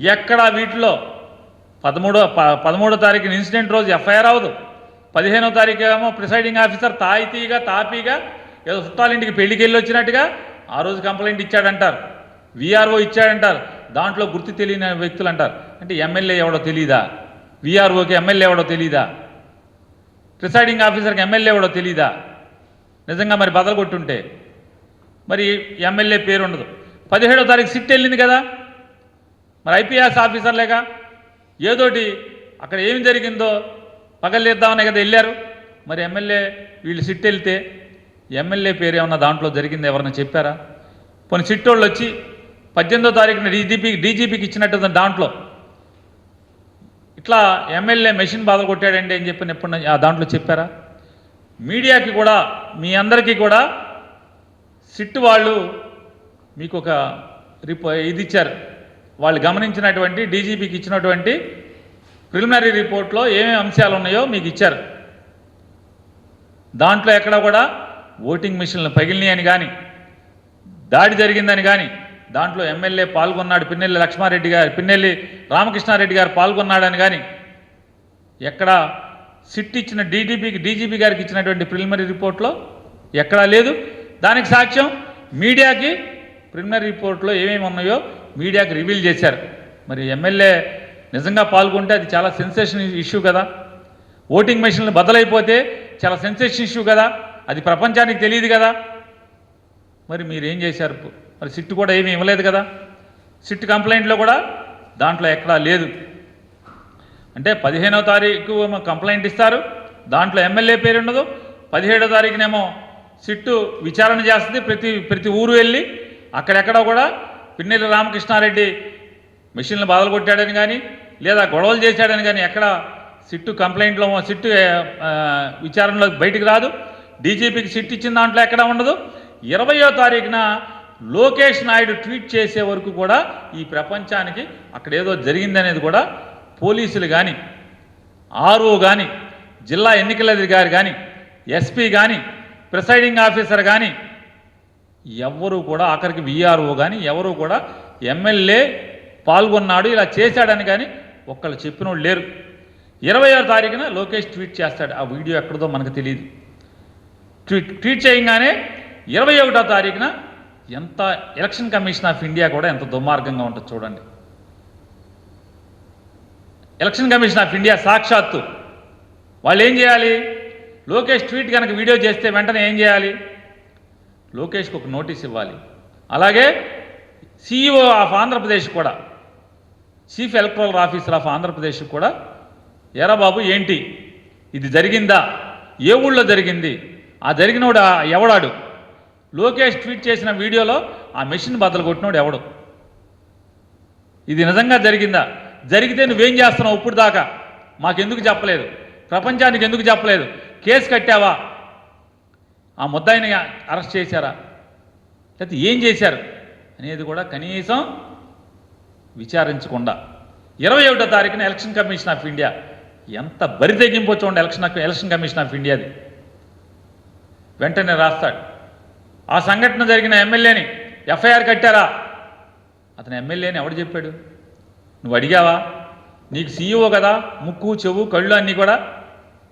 ఎక్కడ వీటిలో పదమూడో ప- పదమూడో తారీఖున ఇన్సిడెంట్ రోజు ఎఫ్ఐఆర్ అవ్వదు. పదిహేనో తారీఖు ఏమో ప్రిసైడింగ్ ఆఫీసర్ తాయితీగా తాపీగా ఏదో చుట్టాలింటికి పెళ్ళికి వెళ్ళి వచ్చినట్టుగా ఆ రోజు కంప్లైంట్ ఇచ్చాడంటారు. విఆర్ఓ ఇచ్చాడంటారు. దాంట్లో గుర్తు తెలియని వ్యక్తులు అంటారు అంటే ఎమ్మెల్యే ఎవడో తెలీదా? విఆర్ఓకి ఎమ్మెల్యే ఎవడో తెలీదా? ప్రిసైడింగ్ ఆఫీసర్కి ఎమ్మెల్యే ఎవడో తెలీదా? నిజంగా మరి బదలు కొట్టుంటే? మరి ఎమ్మెల్యే పేరు ఉండదు పదిహేడో తారీఖు సిట్ వెళ్ళింది కదా? మరి ఐపీఎస్ ఆఫీసర్లేగా ఏదోటి అక్కడ ఏం జరిగిందో పగలేద్దామనే కదా వెళ్ళారు. మరి ఎమ్మెల్యే వీళ్ళు సిట్ వెళ్తే ఎమ్మెల్యే పేరు ఏమన్నా దాంట్లో జరిగింది ఎవరన్నా చెప్పారా? కొన్ని సిట్టోళ్ళు వచ్చి పద్దెనిమిదో తారీఖున డీజీపీ డీజీపీకి ఇచ్చినట్టు దాంట్లో. ఇట్లా ఎమ్మెల్యే మెషిన్ బాధ కొట్టాడండి అని చెప్పి ఎప్పుడు ఆ దాంట్లో చెప్పారా? మీడియాకి కూడా మీ అందరికీ కూడా సిట్టు వాళ్ళు మీకు ఒక రిపో ఇది ఇచ్చారు. వాళ్ళు గమనించినటువంటి డీజీపీకి ఇచ్చినటువంటి ప్రిలిమినరీ రిపోర్ట్లో ఏమేమి అంశాలు ఉన్నాయో మీకు ఇచ్చారు. దాంట్లో ఎక్కడ కూడా ఓటింగ్ మిషన్లు పగిలినాయి అని కానీ దాడి జరిగిందని కానీ దాంట్లో ఎమ్మెల్యే పాల్గొన్నాడు పిన్నెల్లి లక్ష్మారెడ్డి గారు పిన్నెల్లి రామకృష్ణారెడ్డి గారు పాల్గొన్నాడని కానీ ఎక్కడ సిట్ ఇచ్చిన డీజీపీకి డీజీపీ గారికి ఇచ్చినటువంటి ప్రిలిమినరీ రిపోర్ట్లో ఎక్కడా లేదు. దానికి సాక్ష్యం మీడియాకి ప్రిలిమినరీ రిపోర్ట్లో ఏమేమి ఉన్నాయో మీడియాకి రివీల్ చేశారు. మరి ఎమ్మెల్యే నిజంగా పాల్గొంటే అది చాలా సెన్సేషన్ ఇష్యూ కదా. ఓటింగ్ మెషిన్లు బదలైపోతే చాలా సెన్సేషన్ ఇష్యూ కదా. అది ప్రపంచానికి తెలియదు కదా. మరి మీరు ఏం చేశారు? మరి సిట్ కూడా ఏమీ ఇవ్వలేదు కదా. సిట్ కంప్లైంట్లో కూడా దాంట్లో ఎక్కడా లేదు. అంటే పదిహేనో తారీఖు ఏమో కంప్లైంట్ ఇస్తారు. దాంట్లో ఎమ్మెల్యే పేరు ఉండదు పదిహేడో తారీఖునేమో సిట్టు విచారణ చేస్తుంది. ప్రతి ప్రతి ఊరు వెళ్ళి అక్కడెక్కడ కూడా పిన్నెల్లి రామకృష్ణారెడ్డి మిషన్లు బాధలు కొట్టాడని కానీ లేదా గొడవలు చేశాడని కానీ ఎక్కడ సిట్టు కంప్లైంట్లో సిట్టు విచారణలో బయటికి రాదు. డీజీపీకి సిట్ ఇచ్చిన దాంట్లో ఎక్కడ ఉండదు. ఇరవయో తారీఖున లోకేష్ నాయుడు ట్వీట్ చేసే వరకు కూడా ఈ ప్రపంచానికి అక్కడ ఏదో జరిగిందనేది కూడా పోలీసులు కానీ ఆర్ఓ కానీ జిల్లా ఎన్నికల అధికారి కానీ ఎస్పీ కానీ ప్రిసైడింగ్ ఆఫీసర్ కానీ ఎవరు కూడా ఆఖరికి విఆర్ఓ కానీ ఎవరు కూడా ఎమ్మెల్యే పాల్గొన్నాడు ఇలా చేశాడని కానీ ఒక్కళ్ళు చెప్పినోళ్ళు లేరు. ఇరవయో తారీఖున లోకేష్ ట్వీట్ చేస్తాడు. ఆ వీడియో ఎక్కడదో మనకు తెలియదు ట్వీట్ ట్వీట్ చేయగానే ఇరవై ఒకటో తారీఖున ఎంత ఎలక్షన్ కమిషన్ ఆఫ్ ఇండియా కూడా ఎంత దుర్మార్గంగా ఉంటుంది చూడండి. ఎలక్షన్ కమిషన్ ఆఫ్ ఇండియా సాక్షాత్తు. వాళ్ళు ఏం చేయాలి? లోకేష్ ట్వీట్ కనుక వీడియో చేస్తే వెంటనే ఏం చేయాలి? లోకేష్కి ఒక నోటీస్ ఇవ్వాలి. అలాగే సిఇఓ ఆఫ్ ఆంధ్రప్రదేశ్ కూడా chief electoral officer of Andhra Pradesh కూడా ఎరా బాబు ఏంటి? ఇది జరిగిందా? ఏ ఊళ్ళో జరిగింది? ఆ జరిగినోడు ఆ ఎవడాడు? లోకేష్ ట్వీట్ చేసిన వీడియోలో ఆ మెషిన్ బద్దలు కొట్టినోడు ఎవడు? ఇది నిజంగా జరిగిందా? జరిగితే నువ్వేం చేస్తున్నావు? ఇప్పుడు దాకా మాకెందుకు చెప్పలేదు? ప్రపంచానికి ఎందుకు చెప్పలేదు? కేసు కట్టావా? ఆ ముద్దాయిని అరెస్ట్ చేశారా? లేకపోతే ఏం చేశారు? అనేది కూడా కనీసం విచారించకుండా. ఇరవై ఒకటో తారీఖున ఎలక్షన్ కమిషన్ ఆఫ్ ఇండియా. ఎంత బరి తెగింపో చూడండి ఎలక్షన్ ఎలక్షన్ కమిషన్ ఆఫ్ ఇండియాది? వెంటనే రాస్తాడు. ఆ సంఘటన జరిగిన ఎమ్మెల్యేని ఎఫ్ఐఆర్ కట్టారా? అతను ఎమ్మెల్యేని ఎవడు చెప్పాడు? నువ్వు అడిగావా? నీకు సీఈఓ కదా? ముక్కు చెవు కళ్ళు అన్నీ కూడా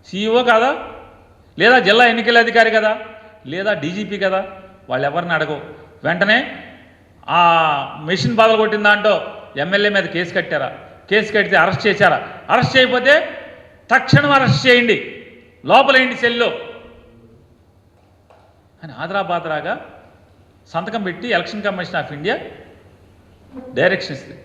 సీఈఓ కాదా? లేదా జిల్లా ఎన్నికల అధికారి కదా? లేదా డీజీపీ కదా వాళ్ళు ఎవరిని అడగవు. వెంటనే ఆ మెషిన్ బాధలు కొట్టిన దాంట్లో ఎమ్మెల్యే మీద కేసు కట్టారా? కేసు కడితే అరెస్ట్ చేశారా? అరెస్ట్ చేయకపోతే తక్షణం అరెస్ట్ చేయండి. లోపలేయండి సెల్లో? అని ఆదరాబాదరాగా సంతకం పెట్టి election commission of India direction ఇస్తుంది.